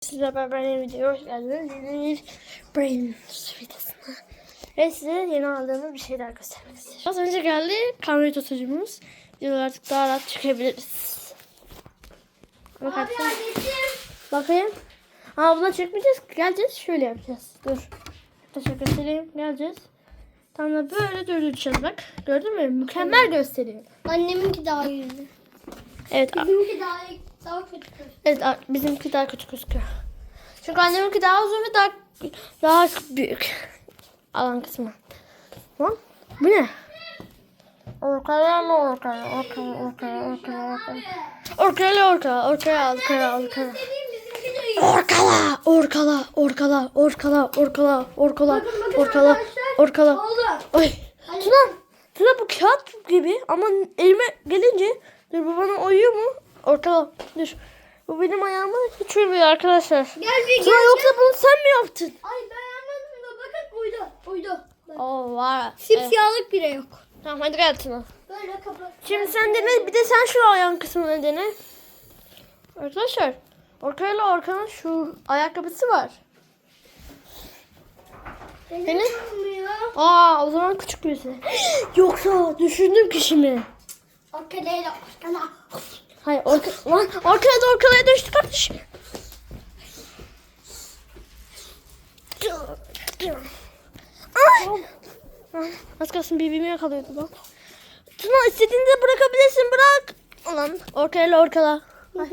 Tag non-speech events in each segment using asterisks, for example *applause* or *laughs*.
Sizle beraber yeni videoya hoş geldiniz. Yeni bir Brain videosuna. Ve size yeni aldığımız bir şeyler göstermek istiyorum. Az önce geldi kamera tutucumuz. Videolar artık daha rahat çıkabiliriz. Bak Abi. Bakayım. Aa buna çekmeyeceğiz. Geleceğiz. Şöyle yapacağız. Dur. Teşekkür ederim. Geleceğiz. Tam da böyle durduracağız bak. Gördün mü? Mükemmel gösteriyor. Anneminki daha iyiydi. Evet. Bizimki daha daha kötü. Evet a- bizimki daha kötü gözüküyor. Çünkü anneminki daha uzun ve daha daha büyük. Alan kısmı. Lan bu ne? Orkaya mı orkaya? Orkaya, orkaya, orkaya, orkaya. Orkaya, orkaya, orkaya, orkaya, orkaya. Orkala, orkala, orkala, orkala, orkala, orkala, orkala, orkala. Ay, Tuna, Tuna bu kağıt gibi ama elime gelince, dur bu bana uyuyor mu? Orkala, dur. Bu benim ayağıma hiç uymuyor arkadaşlar. Gel bir gel. yoksa bunu sen mi yaptın? Ay ben anladım da bakın uydu. Uydu. Bak. Oo var. Evet. Simsiyahlık bile yok. Tamam hadi gel Tuna. Böyle kapat. Şimdi sen dene, bir de sen şu ayağın kısmını dene. Arkadaşlar, orkayla orkanın şu ayakkabısı var. Benim. Aa o zaman küçük birisi. *gasps* Yoksa düşündüm kişimi. Orkadeyle orkana. Hayır orka, lan orkaya da orkalaya dönüştü kardeşim. Ay. Az kalsın birbirimi yakalıyordu lan. Tuna istediğinde bırakabilirsin bırak. Ulan orkayla orkala. Ay,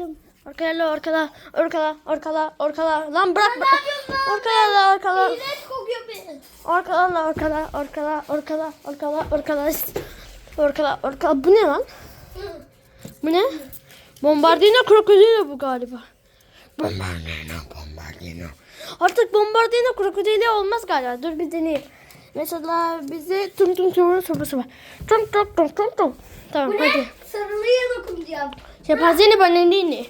Orkayla orkala orkala orkala orkala. Lan bırak bırak. lan? Orkala orkala. İğrenç kokuyor beni. Orkala orkala orkala orkala orkala orkala orkala orkala bu ne lan? Bu ne? Bombardino krokodilo bu galiba. Bombardino, bombardino. Artık bombardino krokodilo olmaz galiba. Dur bir deneyeyim. Mesela bize tum tum tum sopası var. Tum tum tum tum tum. Tamam Bu ne? hadi. Sarılıya dokunacağım. Şempanzeni bananini.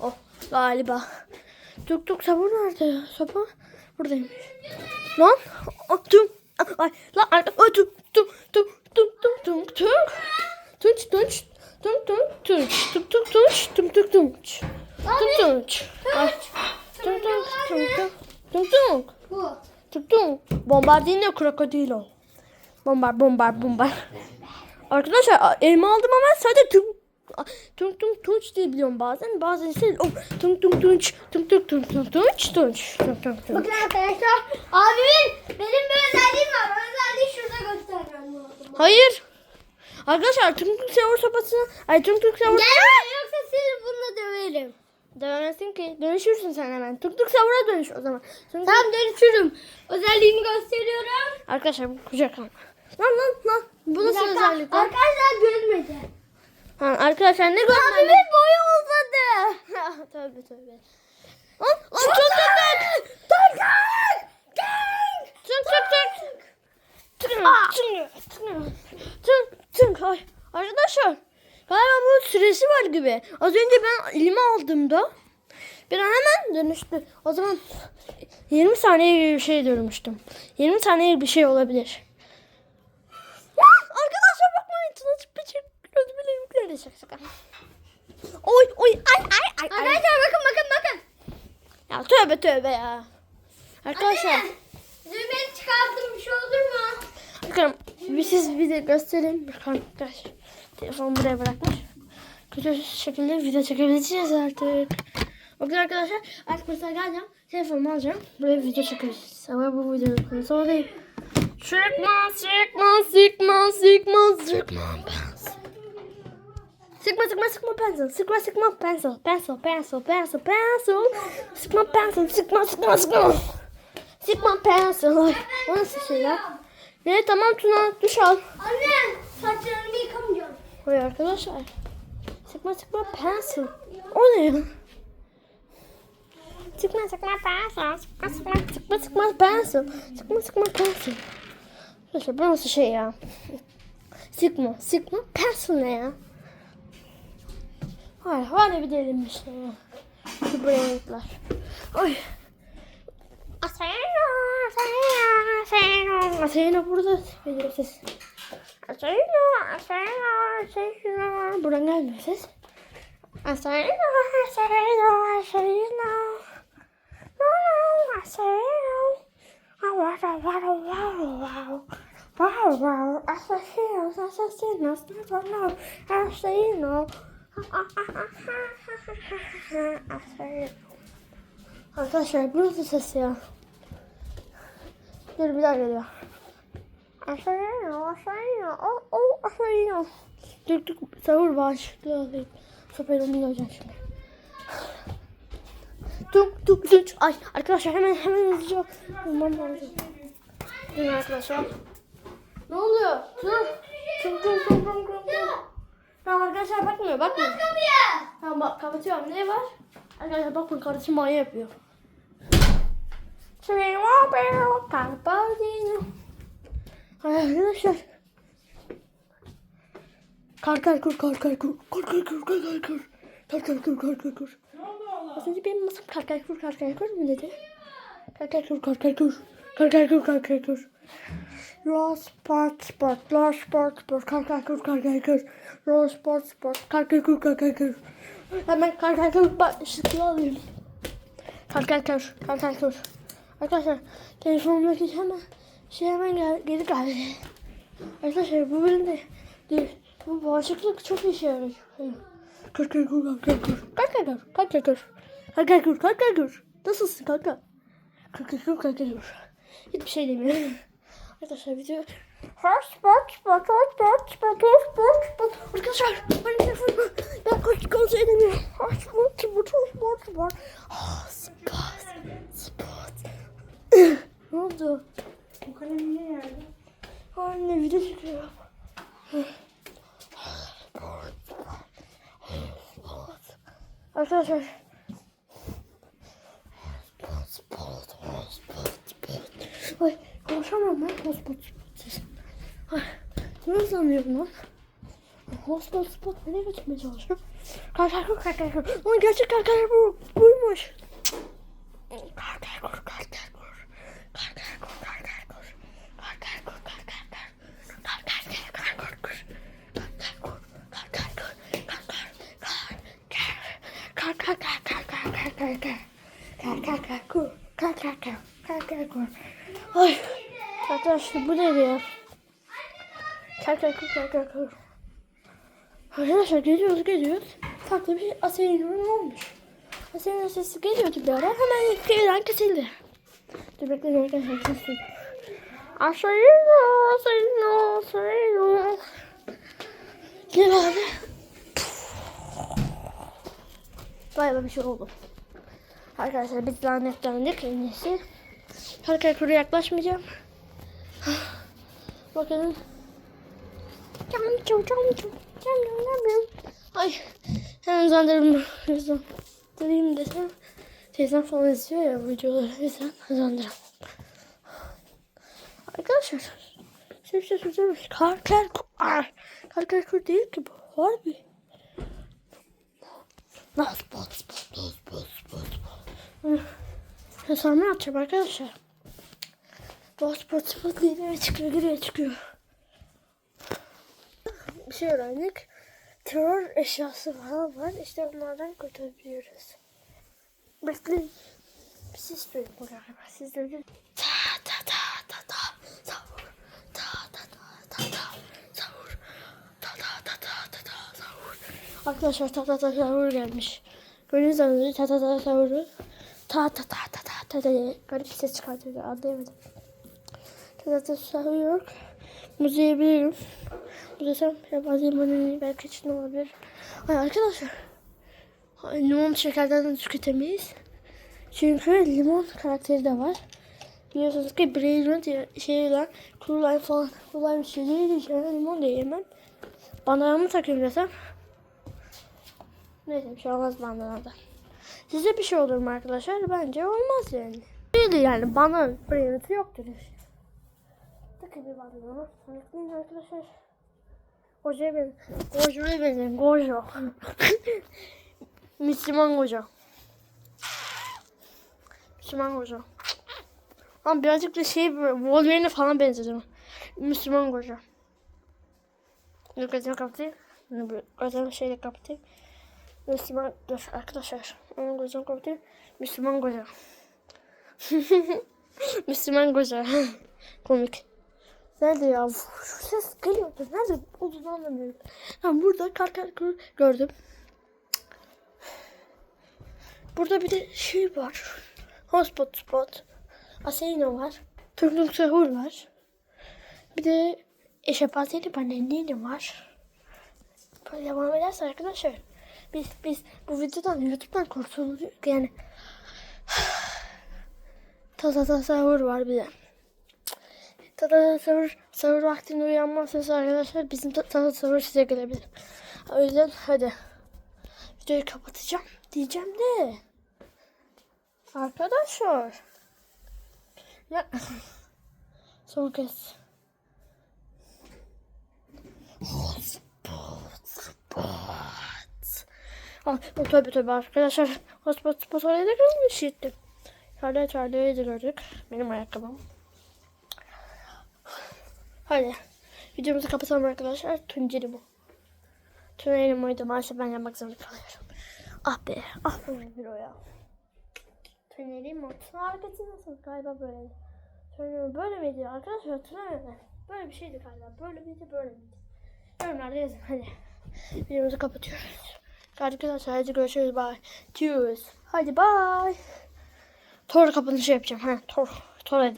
Oh galiba. Tuk tuk sabun nerede ya? Sopa buradaymış. Lan. Oh, tum. Ay lan. Ay tum tum tum tum tum tum tum. Tunç tunç. Tum tum tunç. Tum tum tunç. Tum tum tunç. Tum tunç. Tum tum tum tum. Tum tum. Tum tum. Bombardino krokodilo. Bombar bombar bombar. Arkadaşlar elma aldım ama sadece tum tum tum tunç diye biliyorum bazen. Bazen ise oh, tum tum tunç tum tum tum tum tunç tunç tum tum tunç. Bakın arkadaşlar. Abimin benim bir özelliğim var. Özelliği şurada göstermem lazım. Hayır. Arkadaşlar tum tum savur sopasını ay tum tum savur Gel yoksa seni bununla döverim. Dövemezsin ki. Dönüşürsün sen hemen. Tuk tuk savura dönüş o zaman. Tum tum- Tam dönüşürüm. Özelliğini gösteriyorum. Arkadaşlar bu kucak alma. Lan lan lan. Bu nasıl özellik lan? Arkadaşlar görmedi. Ha, arkadaşlar ne görmem? Abimin boyu uzadı. tövbe tövbe. Lan lan çok tuk tuk. Tuk tuk. Tuk tuk tuk. Tuk tuk tuk tuk tuk. Ay, Arkadaşlar galiba bu süresi var gibi. Az önce ben elime aldığımda bir an hemen dönüştü. O zaman 20 saniye gibi bir şey dönmüştüm. 20 saniye bir şey olabilir. Arkadaşlar bakmayın. Tuna çıkıp göz bile şaka şaka. Oy oy ay ay ay. ay. Arkadaşlar bakın bakın bakın. Ya tövbe tövbe ya. Arkadaşlar. Anne, Düğmeni çıkarttım bir şey olur mu? Bakın bir siz bir de göstereyim. Bakın arkadaş. Telefonu buraya bırakmış. Kötü şekilde video çekebileceğiz artık. Bakın arkadaşlar artık mesela geleceğim. Telefonumu alacağım. Buraya video çekeceğiz. Ama bu videonun konusu o değil. Sıkma sıkma sıkma. Sigma Pants. Sıkma sıkma sıkma pencil. Sıkma sıkma pencil. Pencil pencil pencil pencil. Sıkma pencil. Sıkma sıkma sıkma. Sıkma pencil. O nasıl şey ya? Ne tamam Tuna duş al. Anne saçlarımı yıkamayacağım. Hayır arkadaşlar. Sıkma sıkma pencil. O ne ya? Sıkma sıkma pencil. Sıkma sıkma sıkma sıkma pencil. Sıkma sıkma pencil. Arkadaşlar bu nasıl şey ya? Sıkma sıkma pencil ne ya? Hayır hala bir delinmiş ya. Şu brainler. Ay. Asena, Asena, Asena, Asena burada belirsiz. Asena, Asena, Asena. Buradan gelmiyor ses. Asena, Asena, Asena. No, no, Asena. Wow, wow, wow, wow. Wow, wow. Asesinos, asesinos, no, no, asesino. Asesino. Arkadaşlar bu nasıl ses ya? Dur bir daha geliyor. Asarino, Asarino, o, o, Asarino. Dur dur, sahur başlıyor. Sopayla onu yiyeceğim şimdi. Tuk tuk tuk. Ay arkadaşlar hemen hemen hızlıca. Bundan. Dur arkadaşlar. Ne oluyor? Dur. Tuk tuk tuk tuk tuk. Tamam arkadaşlar bakmıyor bakmıyor. Tamam bak kapatıyorum. Ne var? Arkadaşlar bakın kardeşim banyo yapıyor. Arkadaşlar. Kar kar kur kar kar kur kar kar kur kar kar kur kar kar kur kar kar kur. Az önce benim masam kar kar kur kar kar kur mu dedi? Kar kar kur kar kar kur kar kar kur kar kar kur. Lost spot spot lost spot spot kar kar kur kar kar kur lost spot spot kar kar kur kar kur. Hemen kar kur. Kar kar kur kar kur. Arkadaşlar telefonumdaki hemen şey hemen gel, geri geldi. Arkadaşlar bu bölümde. Bu bağışıklık çok işe yarıyor. Kır kır kır kır. Kır kır kır kır kır kır. Nasılsın kanka? Kır kır kır kır. Hiçbir şey demiyorum. Arkadaşlar video Hotspot, spot, hotspot, spot, hotspot, spot. Arkadaşlar benim telefonum ben kaç kontrol edemiyorum. Hotspot, spot, hotspot, spot. Hotspot, spot. Ne oldu? Bu kalem niye yerde? Anne. Arkadaşlar Spot, spot, spot, spot. ay konuşamam ben hotspot spot. Ay nasıl anlıyorum lan? Hotspot spot nereye götürmeye çalışıyorum? Karkar karkar kur. Ama gerçek karkar bu buymuş. Karkar kur karkar kur. Ay arkadaşlar bu ne ya? Kar kur kar kar kur. Arkadaşlar geliyoruz geliyoruz. Farklı bir Aselino'nun olmuş. Aselino sesi geliyordu bir ara. Hemen birden kesildi. Dur bekleyin arkadaşlar. kesin. Aselino, Aselino, Aselino. Gel abi. Bayağı bir şey oldu. Arkadaşlar biz lanetlendik en iyisi. Harika kuru yaklaşmayacağım. *sighs* Bakın. Cam cam cam cam cam cam cam. Ay hemen uzandırırım. Uzandırayım *laughs* desem teyzem falan izliyor ya videoları bizden kazandıran. Arkadaşlar şimdi size söyleyeyim. Karker kur. Karker kur değil ki bu. Harbi. Nasıl bas bas bas bas bas. Hesabımı atacağım arkadaşlar. Bas bas bas nereye çıkıyor nereye çıkıyor. Bir şey öğrendik. Terör eşyası falan var. İşte onlardan kurtulabiliyoruz. Bekleyin. Bir ses duydum galiba. Siz duydunuz. Ta ta ta ta ta. Savur. Ta ta ta ta ta. Savur. Ta ta ta ta ta ta. Savur. Arkadaşlar ta ta ta savur gelmiş. Gördüğünüz az önce ta ta ta savuru. Ta ta ta ta ta ta ta garip bir ses çıkartıyor. Anlayamadım. Ta ta ta savur yok. Müziği. Bu desem yabancı limonunu belki için olabilir. Ay arkadaşlar. Limon şekerden de tüketemeyiz. Çünkü limon karakteri de var. Biliyorsunuz ki Brainrot diye şey lan kurulan falan kurulan bir şey değil. İçerine limon da yemem. Bandana mı takayım desem? Neyse bir şey olmaz bandanadan. Size bir şey olur mu arkadaşlar? Bence olmaz yani. Değil yani bana Brainrot'u yoktur. Takın bir bandana. Bekleyin arkadaşlar. Hocaya ben. Hocaya benim. Gojo. *laughs* Müslüman hoca. Müslüman hoca. Ama birazcık da şey Wolverine'e falan benzedim. Müslüman hoca. Gözümü kapatayım. Gözümü şeyle kapatayım. Müslüman arkadaşlar. Onun gözümü kapatayım. Müslüman hoca. *laughs* Müslüman hoca. *laughs* Komik. Nerede ya? Ses geliyordu. Nerede olduğunu anlamıyorum. Tamam burada kar kar gördüm. Burada bir de şey var. Hotspot spot. Asena var. Tung sahur var. Bir de eşepazeli panelliği var. Böyle devam ederse arkadaşlar biz biz bu videodan YouTube'dan kurtuluyor yani *sighs* Tata sahur var bir de. Tata sahur, sahur vaktinde uyanmazsanız arkadaşlar bizim tata sahur size gelebilir. O yüzden hadi. Videoyu kapatacağım diyeceğim de. Arkadaşlar. Ya. Son kez. Ah, o tabii tabii arkadaşlar. Hotspot spot oraya da kırılmış gitti. Charlie'yi de gördük. Benim ayakkabım. Hadi. Videomuzu kapatalım arkadaşlar. Tunceli bu. Tunceli buydu. Maalesef ben yapmak zorunda kalıyorum. Ah be. Ah be bir o ya. Mi? Tuna hareketi nasıl? Galiba böyle. Tunceli böyle miydi arkadaşlar? Hatırlamıyorum. Böyle bir şeydi galiba. Böyle miydi böyle miydi? Yorumlarda yazın hadi. Videomuzu kapatıyoruz. Arkadaşlar hadi görüşürüz. Bye. Cheers. Hadi bye. Tor kapanışı yapacağım. Ha, tor. Tor hadi.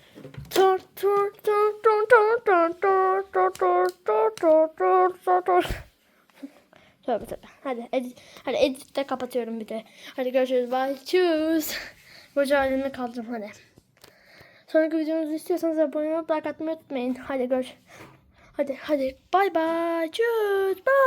Tor tor tor tor tor tor tor tor tor tor tor tor tor tor. Tövbe tövbe. Hadi edit, hadi editte kapatıyorum bir de. Hadi görüşürüz. Bye. Cheers. Koca halimle kaldım hadi. Sonraki videomuzu istiyorsanız abone olup like atmayı unutmayın. Hadi görüş. Hadi hadi. Bye bye. Cheers. Bye.